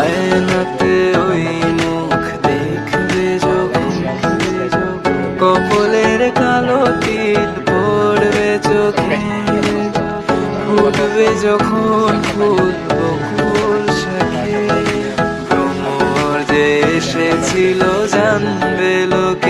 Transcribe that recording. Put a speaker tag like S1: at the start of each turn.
S1: আয়নাতে ওই মুখ দেখবে যখন কালো ফুটবে যখন ফুল
S2: বকুল শাখে। যে এসেছিল, জানবে লোকে